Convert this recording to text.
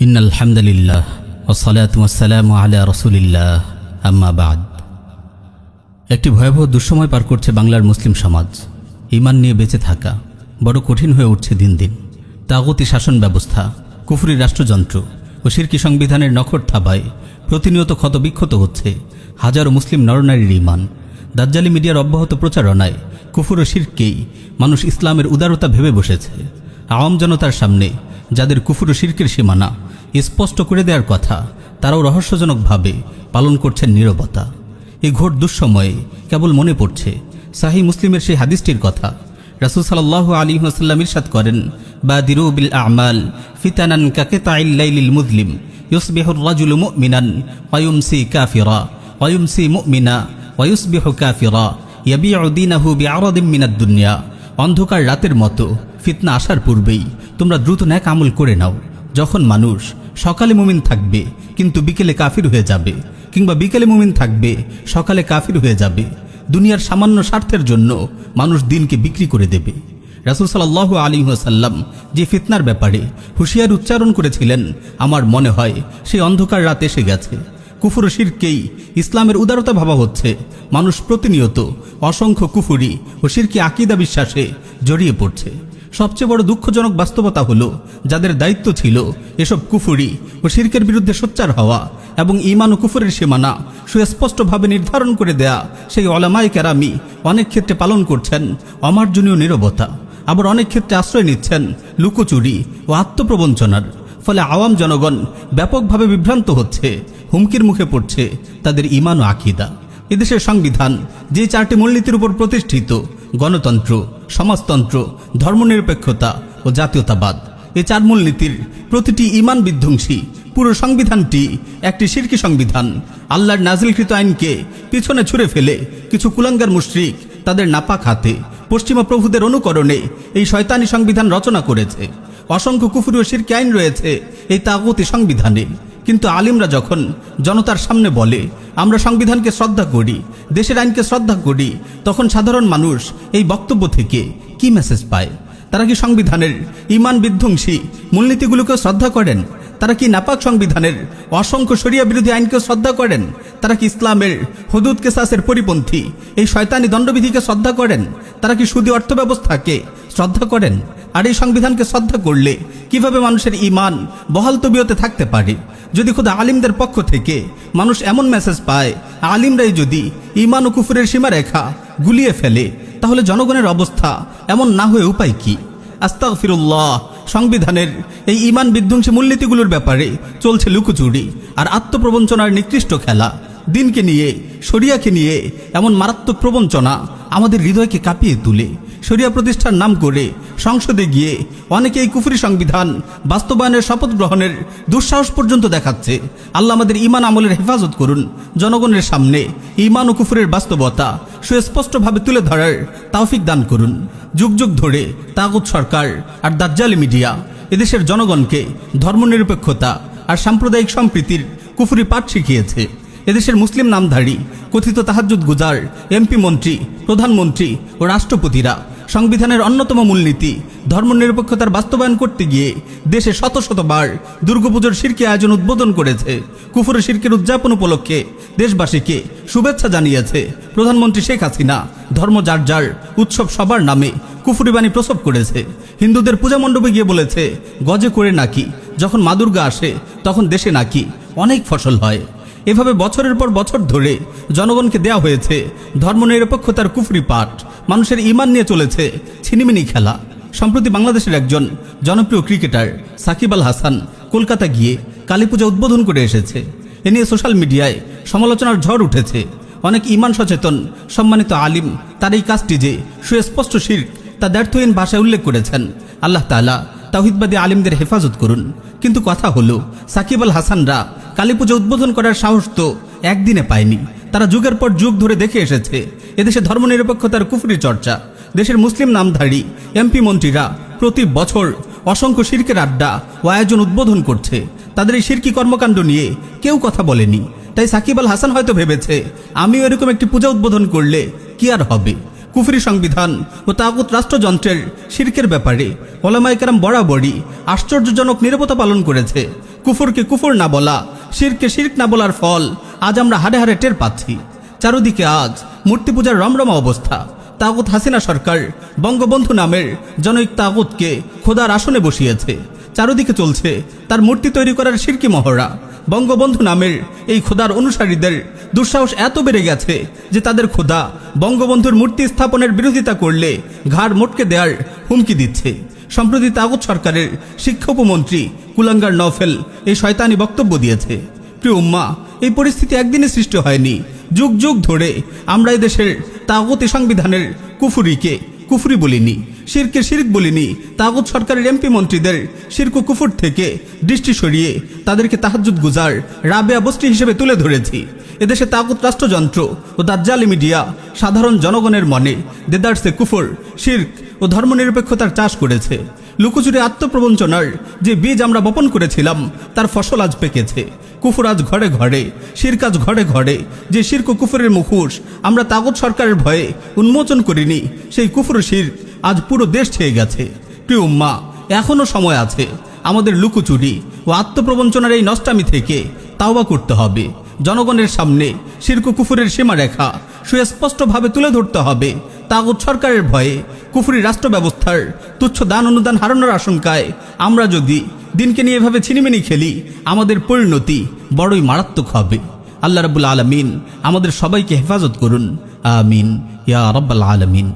In আলহামদুলিল্লাহ ওসালাতাম আলা রসুলিল্লাহ। আম্মা বাদ। একটি ভয়াবহ দুঃসময় পার করছে বাংলার মুসলিম সমাজ। ইমান নিয়ে বেঁচে থাকা, বড় কঠিন হয়ে উঠছে দিন দিন। তাগতি শাসন ব্যবস্থা, কুফরি রাষ্ট্রযন্ত্র ও শিরকি সংবিধানের নখর থাবায় প্রতিনিয়ত ক্ষতবিক্ষত হচ্ছে হাজারো মুসলিম নরনারীর ইমান দাজ্জালি মিডিয়ার অব্যাহত প্রচারণায় কুফুর ও শিরকেই মানুষ ইসলামের উদারতা ভেবে বসেছে। আওয়াম জনতার সামনে যাদের কুফুর শিরকের সীমানা স্পষ্ট করে দেওয়ার কথা, তারাও রহস্যজনকভাবে পালন করছেন নীরবতা। এই ঘোর দুঃসময়ে কেবল মনে পড়ছে, সাহি মুসলিমের সেই হাদিসটির কথা। রাসুল সাল্লাহ আলী হাসাল্লাম ইরশাদ করেন বা দিরুবিল আমাল ফিতানান কাকে তাইল্লাইলিল মুসলিম ইউসবিহুর রাজুল মুমিনান ওয়ায়ুমসি কাফিরা ওয়ায়ুমসি মুমিনা ওয়ায়ুসবিহু কাফিরা, ইয়াবিউ দীনাহু বিআরাদিম মিনাদ দুনিয়া। অন্ধকার রাতের মতো ফিতনা আসার পূর্বেই তোমরা দ্রুত ন্যাক আমল করে নাও। যখন মানুষ সকালে মুমিন থাকবে, কিন্তু বিকেলে কাফির হয়ে যাবে, কিংবা বিকেলে মুমিন থাকবে, সকালে কাফির হয়ে যাবে, দুনিয়ার সামান্য স্বার্থের জন্য মানুষ দিনকে বিক্রি করে দেবে। রাসুল সাল্লাহ আলী সাল্লাম যে ফিতনার ব্যাপারে হুঁশিয়ার উচ্চারণ করেছিলেন, আমার মনে হয় সেই অন্ধকার রাত এসে গেছে। কুফুর শিরকেই ইসলামের উদারতা ভাবা হচ্ছে। মানুষ প্রতিনিয়ত অসংখ্য কুফুরি ও শিরকি আকিদা বিশ্বাসে জড়িয়ে পড়ছে। সবচেয়ে বড় দুঃখজনক বাস্তবতা হলো, যাদের দায়িত্ব ছিল এসব কুফুরি ও শিরকের বিরুদ্ধে সোচ্চার হওয়া এবং ইমান ও কুফুরের সীমানা সুস্পষ্টভাবে নির্ধারণ করে দেয়া সেই অলামাই কেরামি অনেক ক্ষেত্রে পালন করছেন অমার্জনীয় নীরবতা। আবার অনেক ক্ষেত্রে আশ্রয় নিচ্ছেন লুকোচুরি ও আত্মপ্রবঞ্চনার। ফলে আওয়াম জনগণ ব্যাপকভাবে বিভ্রান্ত হচ্ছে, হুমকির মুখে পড়ছে তাদের ইমান ও আকিদা। এদেশের সংবিধান, যে চারটি মূলনীতির উপর প্রতিষ্ঠিত, গণতন্ত্র, সমাজতন্ত্র, ধর্মনিরপেক্ষতা ও জাতীয়তাবাদ। এই চার মূলনীতির প্রতিটি ইমান বিধ্বংসী। পুরো সংবিধানটি একটি শিরকি সংবিধান। আল্লাহর নাজিলকৃত আইনকে পিছনে ছুঁড়ে ফেলে কিছু কুলাঙ্গার মুশরিক তাদের নাপাক হাতে, পশ্চিমা প্রভুদের অনুকরণে এই শয়তানি সংবিধান রচনা করেছে। অসংখ্য কুফুরি ও শিরকি আইন রয়েছে এই তাগতি সংবিধানে। কিন্তু আলিমরা যখন জনতার সামনে বলে, আমরা সংবিধানকে শ্রদ্ধা করি, দেশের আইনকে শ্রদ্ধা করি, তখন সাধারণ মানুষ এই বক্তব্য থেকে কি মেসেজ পায়? তারা কি সংবিধানের ইমান বিধ্বংসী মূলনীতিগুলোকে শ্রদ্ধা করেন? তারা কি নাপাক সংবিধানের অসংখ্য শরিয়া বিরোধী আইনকে শ্রদ্ধা করেন? তারা কি ইসলামের হদুদ কেসাসের পরিপন্থী এই শয়তানি দণ্ডবিধিকে শ্রদ্ধা করেন? তারা কি সুদী অর্থব্যবস্থাকে শ্রদ্ধা করেন? আর এই সংবিধানকে শ্রদ্ধা করলে কীভাবে মানুষের ইমান বহাল তবিয়তে থাকতে পারে? যদি খুদ আলিমদের পক্ষ থেকে মানুষ এমন মেসেজ পায়, আলিমরাই যদি ইমান ও কুফুরের সীমারেখা গুলিয়ে ফেলে, তাহলে জনগণের অবস্থা এমন না হয়ে উপায় কি? আস্তাক ফিরুল্লাহ সংবিধানের এই ইমান বিধ্বংসী মূলনীতিগুলোর ব্যাপারে চলছে লুকোচুরি আর আত্মপ্রবঞ্চনার নিকৃষ্ট খেলা। দিনকে নিয়ে, শরিয়াকে নিয়ে এমন মারাত্মক প্রবঞ্চনা আমাদের হৃদয়কে কাঁপিয়ে তুলে। শরিয়া প্রতিষ্ঠার নাম করে সংসদে গিয়ে অনেকে এই কুফরি সংবিধান বাস্তবায়নের শপথ গ্রহণের দুঃসাহস পর্যন্ত দেখাচ্ছে। আল্লাহ আমাদের ইমান আমলের হেফাজত করুন। জনগণের সামনে ইমান ও কুফুরের বাস্তবতা সুস্পষ্টভাবে তুলে ধরার তাওফিক দান করুন। যুগ যুগ ধরে তাগুত সরকার আর দাজ্জালি মিডিয়া এদেশের জনগণকে ধর্মনিরপেক্ষতা আর সাম্প্রদায়িক সম্প্রীতির কুফুরি পাঠ শিখিয়েছে। এদেশের মুসলিম নামধারী কথিত তাহাজুদ গুজার এমপি মন্ত্রী, প্রধানমন্ত্রী ও রাষ্ট্রপতিরা সংবিধানের অন্যতম মূলনীতি, ধর্মনিরপেক্ষতার বাস্তবায়ন করতে গিয়ে দেশে শত শতবার দুর্গাপুজোর শিরকে আয়োজন উদ্বোধন করেছে। কুফুরে শিরকের উদযাপন উপলক্ষে দেশবাসীকে শুভেচ্ছা জানিয়েছে প্রধানমন্ত্রী শেখ হাসিনা। ধর্ম যার যার উৎসব সবার নামে কুফুরি বাণী প্রসব করেছে। হিন্দুদের পূজা মণ্ডপে গিয়ে বলেছে, গজে করে নাকি, যখন মা দুর্গা আসে, তখন দেশে নাকি অনেক ফসল হয়। এভাবে বছরের পর বছর ধরে জনগণকে দেয়া হয়েছে ধর্মনিরপেক্ষতার কুফরি পাঠ, মানুষের ইমান নিয়ে চলেছে ছিনিমিনি খেলা। সম্প্রতি বাংলাদেশের একজন জনপ্রিয় ক্রিকেটার সাকিব আল হাসান কলকাতা গিয়ে কালী পূজা উদ্বোধন করে এসেছে। এ নিয়ে সোশ্যাল মিডিয়ায় সমালোচনার ঝড় উঠেছে। অনেক ইমান সচেতন, সম্মানিত আলিম তার এই কাজটি যে সুস্পষ্ট শির তা ব্যর্থহীন ভাষায় উল্লেখ করেছেন। আল্লাহ তালা তাহিদবাদী আলিমদের হেফাজত করুন। কিন্তু কথা হলো, সাকিব আল হাসানরা কালী পুজো উদ্বোধন করার সাহস তো একদিনে পায়নি। তারা যুগের পর যুগ ধরে দেখে এসেছে, এদেশে ধর্মনিরপেক্ষতার কুফরি চর্চা, দেশের মুসলিম নামধারী, এমপি মন্ত্রীরা প্রতি বছর অসংখ্য শিরকের আড্ডা ও আয়োজন উদ্বোধন করছে। তাদের এই শিরকি কর্মকাণ্ড নিয়ে কেউ কথা বলেনি। তাই সাকিব আল হাসান হয়তো ভেবেছে, আমিও এরকম একটি পূজা উদ্বোধন করলে কি আর হবে? কুফরি সংবিধান ও তাগুত রাষ্ট্রযন্ত্রের শিরকের ব্যাপারে ওলামাইকারাম বরাবরই আশ্চর্যজনক নিরবতা পালন করেছে। কুফরকে কুফর না বলা শিরকে শির্ক না বলার ফল, আজ আমরা হাড়ে হাড়ে টের পাচ্ছি। চারদিকে আজ মূর্তি পূজার রমরমা অবস্থা। তাগুত হাসিনা সরকার বঙ্গবন্ধু নামের জনৈক তাগুতকে খোদার আসনে বসিয়েছে। চারদিকে চলছে তার মূর্তি তৈরি করার শিরকি মহড়া। বঙ্গবন্ধু নামের এই খোদার অনুসারীদের দুঃসাহস এত বেড়ে গেছে যে তাদের খোদা বঙ্গবন্ধুর মূর্তি স্থাপনের বিরোধিতা করলে ঘাড় মোটকে দেওয়ার হুমকি দিচ্ছে। সম্প্রতি তাগুত সরকারের শিক্ষা উপমন্ত্রী কুলাঙ্গার নফেল এই শয়তানি বক্তব্য দিয়েছে। প্রিয় উম্মা, এই পরিস্থিতি একদিনে সৃষ্টি হয়নি। যুগ যুগ ধরে আমরা দেশের তাগতি সংবিধানের কুফুরিকে কুফরি বলিনি, শিরকে শিরক বলিনি, তাগুত সরকারের এমপি মন্ত্রীদের শিরকু কুফুর থেকে দৃষ্টি সরিয়ে তাদেরকে তাহাজুদ গুজার রাবেয়া বস্তি হিসেবে তুলে ধরেছি। এদেশে তাগুত রাষ্ট্রযন্ত্র ও দাজ্জালি মিডিয়া সাধারণ জনগণের মনে দেদার্সে কুফর, শির্ক ও ধর্মনিরপেক্ষতার চাষ করেছে। লুকোচুরি আত্মপ্রবঞ্চনার যে বীজ আমরা বপন করেছিলাম, তার ফসল আজ পেকেছে। কুফুর আজ ঘরে ঘরে শিরকাজ ঘরে ঘরে। যে শির্ক কুফুরের মুখোশ আমরা তাগত সরকারের ভয়ে উন্মোচন করিনি, সেই কুফুর শির আজ পুরো দেশ ছেয়ে গেছে। প্রিয় উম্মা এখনও সময় আছে। আমাদের লুকোচুরি ও আত্মপ্রবঞ্চনার এই নষ্টামি থেকে তাওবা করতে হবে। জনগণের সামনে শির্ক কুফুরের সীমারেখা সুস্পষ্টভাবে তুলে ধরতে হবে। তাগুত সরকারের ভয়ে কুফুরি রাষ্ট্র ব্যবস্থার তুচ্ছ দান অনুদান হারানোর আশঙ্কায় আমরা যদি দিনকে নিয়ে এভাবে ছিনিমিনি খেলি, আমাদের পরিণতি বড়ই মারাত্মক হবে। আল্লাহ রাবুল আলমিন আমাদের সবাইকে হেফাজত করুন। আমিন। ইয়া রব্বাল আলমিন।